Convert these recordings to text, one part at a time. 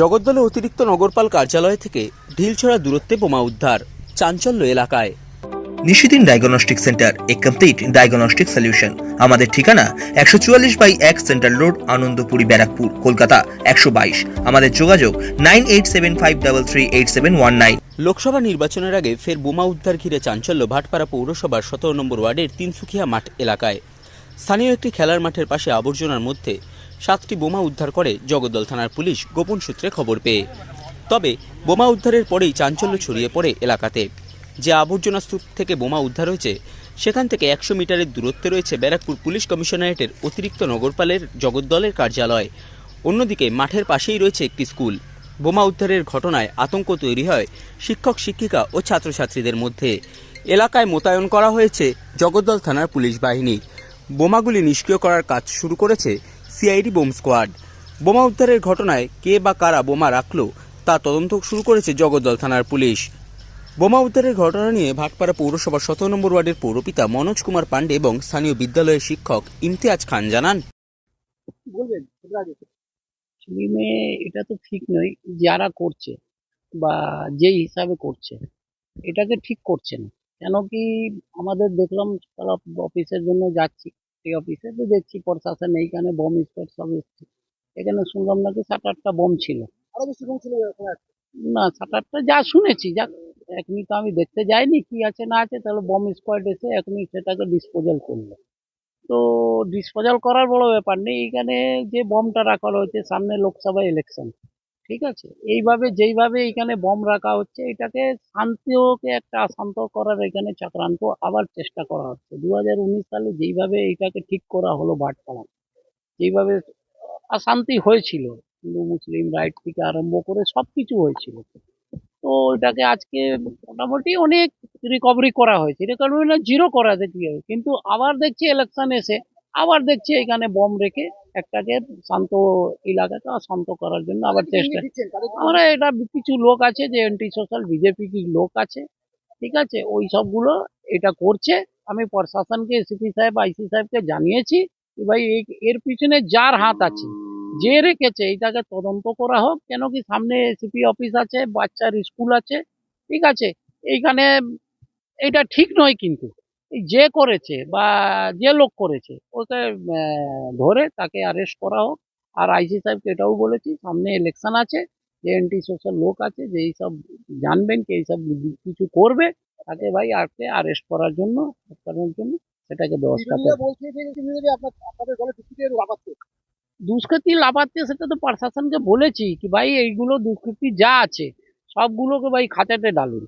জগদ্দলে অতিরিক্ত নগরপাল কার্যালয় থেকে ঢিলছড়া দূরত্বে বোমা উদ্ধার চাঞ্চল্য এলাকায়। নিশিদিন ডায়াগনস্টিক সেন্টার এ কমপ্লিট ডায়াগনস্টিক সলিউশন। আমাদের ঠিকানা একশো চুয়াল্লিশ বাই এক সেন্ট্রাল রোড আনন্দপুরি ব্যারাকপুর কলকাতা একশো বাইশ। আমাদের যোগাযোগ nine eight seven five double three eight seven one nine. Lok Sabha নির্বাচনের আগে ফের বোমা উদ্ধার ঘিরে চাঞ্চল্য ভাটপাড়া পৌরসভার সতেরো নম্বর ওয়ার্ডের তিনসুখিয়া মাঠ এলাকায়। স্থানীয় একটি খেলার মাঠের পাশে আবর্জনার মধ্যে সাতটি বোমা উদ্ধার করে জগদ্দল থানার পুলিশ গোপন সূত্রে খবর পেয়ে। তবে বোমা উদ্ধারের পরেই চাঞ্চল্য ছড়িয়ে পড়ে এলাকাতে। যে আবর্জনা স্তূপ থেকে বোমা উদ্ধার হয়েছে, সেখান থেকে একশো মিটারের দূরত্বে রয়েছে ব্যারাকপুর পুলিশ কমিশনারেটের অতিরিক্ত নগরপালের জগদ্দলের কার্যালয়। অন্যদিকে মাঠের পাশেই রয়েছে একটি স্কুল। বোমা উদ্ধারের ঘটনায় আতঙ্ক তৈরি হয় শিক্ষক, শিক্ষিকা ও ছাত্রছাত্রীদের মধ্যে। এলাকায় মোতায়েন করা হয়েছে জগদ্দল থানার পুলিশ বাহিনী। বোমাগুলি নিষ্ক্রিয় করার কাজ শুরু করেছে সিআইডি বোম স্কোয়াড। বোমা উদ্ধারের ঘটনায় কে বা কারা বোমা রাখল তা তদন্ত শুরু করেছে জগদ্দল থানার পুলিশ। বোমা উদ্ধারের ঘটনা নিয়ে ভাটপাড়া পৌরসভার সতেরো নম্বর ওয়ার্ডের পৌরপিতা মনোজ কুমার পাণ্ডে এবং স্থানীয় বিদ্যালয়ের শিক্ষক ইমতিয়াজ খান জানান। বলবেন এটা তো ঠিক নয় যারা করছে বা যে হিসাবে করছে এটাকে ঠিক করছে না। কেন কি আমাদের দেখলাম অফিসের জন্য যাচ্ছি। এই অফিসে তো দেখছি প্রশাসন এইখানে বম স্কোয়াড সব এসছে। এখানে শুনলাম নাকি সাত আটটা বম ছিল। আরও বেশি কম ছিল না সাত আটটা যা শুনেছি যা এখনই তো আমি দেখতে যাইনি কি আছে না আছে তাহলে বম স্কোয়াড এসে এখনই সেটাকে ডিসপোজাল করল। তো ডিসপোজাল করার বড় ব্যাপার নেই এখানে যে বমটা রাখা হয়েছে সামনে লোকসভা ইলেকশন ঠিক আছে? এইভাবে যেইভাবে এখানে বম রাখা হচ্ছে, এটাকে শান্তিকে একটা শান্ত করার এখানে চক্রান্ত আবার চেষ্টা করা হচ্ছে। দু হাজার উনিশ সালে যেইভাবে এটাকে ঠিক করা হলো ভাটপাড়া যেইভাবে অশান্তি হয়েছিল, হিন্দু, মুসলিম রাইট থেকে আরম্ভ করে সব কিছু হয়েছিল। তো এটাকে আজকে মোটামুটি অনেক রিকভারি করা হয়েছে। রিকভারি না জিরো করা দেখি কিন্তু আবার দেখছি ইলেকশন এসে, আবার দেখছি এখানে বম রেখে একটাকে শান্ত এলাকাকে শান্ত করার জন্য আবার চেষ্টা। আমরা এটা কিছু লোক আছে যে অ্যান্টি সোশ্যাল বিজেপি কি লোক আছে ঠিক আছে? ওই সবগুলো এটা করছে। আমি প্রশাসনকে এসিপি সাহেব আইসি সাহেবকে জানিয়েছি যে ভাই এই- এর পিছনে যার হাত আছে যে রেখেছে এটাকে তদন্ত করা হোক। কেন কি সামনে এসিপি অফিস আছে বাচ্চার স্কুল আছে ঠিক আছে? এইখানে এটা ঠিক নয় কিন্তু। যে করেছে বা যে লোক করেছে ওকে ধরে তাকে অ্যারেস্ট করা হোক। আর আইসি সাহেবকে এটাও বলেছি সামনে ইলেকশন আছে যে অ্যান্টি সোশ্যাল লোক আছে যে এইসব জানবেন কি এইসব কিছু করবে তাকে ভাই আজকে অ্যারেস্ট করার জন্য করার জন্য সেটাকে ব্যবস্থা করবে। দুষ্কৃতি লাফাচ্ছে সেটা তো প্রশাসনকে বলেছি কি ভাই এইগুলো দুষ্কৃতি যা আছে সবগুলোকে ভাই খাঁচাতে ডালুন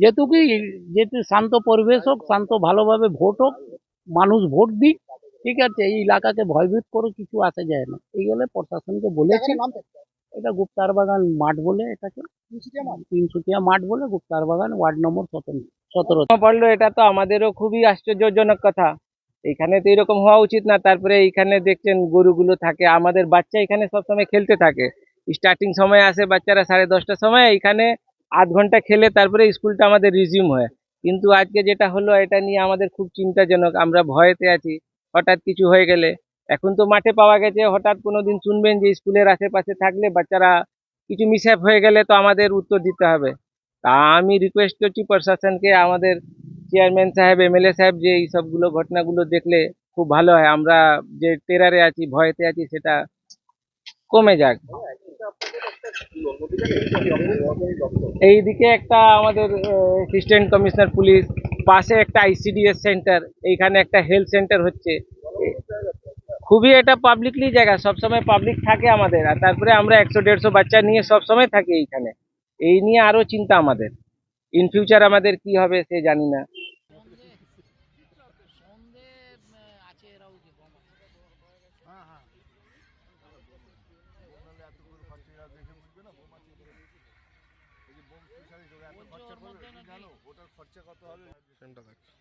যেহেতু কি যেহেতু শান্ত পরিবেশ হোক, শান্ত ভালোভাবে ভোট হোক, মানুষ ভোট দিক, ঠিক আছে, এই এলাকাকে ভয়ভীত করে কিছু আসা যায় না। এই এইগুলো প্রশাসনকে বলেছি, এটা গুপ্তার বাগান মাঠ বলে এটাকে। তিনসুকিয়া মাঠ বলে গুপ্তার বাগান ওয়ার্ড নম্বর সতেরো পড়ল, এটা তো আমাদেরও খুবই আশ্চর্যজনক কথা। এখানে তো এরকম হওয়া উচিত না, তারপরে এইখানে দেখছেন গরুগুলো থাকে, আমাদের বাচ্চা এখানে সবসময় খেলতে থাকে। স্টার্টিং সময় আসে বাচ্চারা সাড়ে দশটার সময় এখানে আধ ঘণ্টা খেলে তারপরে স্কুলটা আমাদের রিজিউম হয়। কিন্তু আজকে যেটা হলো, এটা নিয়ে আমাদের খুব চিন্তাজনক। আমরা ভয়েতে আছি, হঠাৎ কিছু হয়ে গেলে। এখন তো মাঠে পাওয়া গেছে, হঠাৎ কোনো দিন শুনবেন যে স্কুলের আশেপাশে থাকলে বাচ্চারা কিছু মিসহ্যাপ হয়ে গেলে তো আমাদের উত্তর দিতে হবে। তা আমি রিকোয়েস্ট করছি প্রশাসনকে, আমাদের চেয়ারম্যান সাহেব এমএলএ সাহেব, যে এই সবগুলো ঘটনাগুলো দেখলে খুব ভালো হয়। আমরা যে টেরারে আছি, ভয়েতে আছি, সেটা কমে যাক। এইদিকে একটা আমাদের অ্যাসিস্ট্যান্ট কমিশনার পুলিশ পাশে একটা আইসিডিএস সেন্টার এইখানে একটা হেলথ সেন্টার হচ্ছে। খুবই এটা পাবলিকলি জায়গা সবসময় পাবলিক থাকে আমাদের। আর তারপরে আমরা একশো দেড়শো বাচ্চা নিয়ে সবসময় থাকি এইখানে। এই নিয়ে আরও চিন্তা আমাদের। ইন ফিউচার আমাদের কি হবে সে জানি না।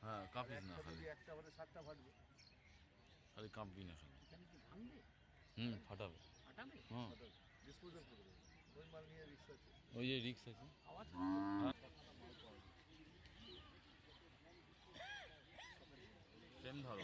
হ্যাঁ কাঁপিস না খালি। খালি কাঁপবি না হুম ফাটাবে। হুম। ওই যে রিক্স আছে। হ্যাঁ। সেম ধরো।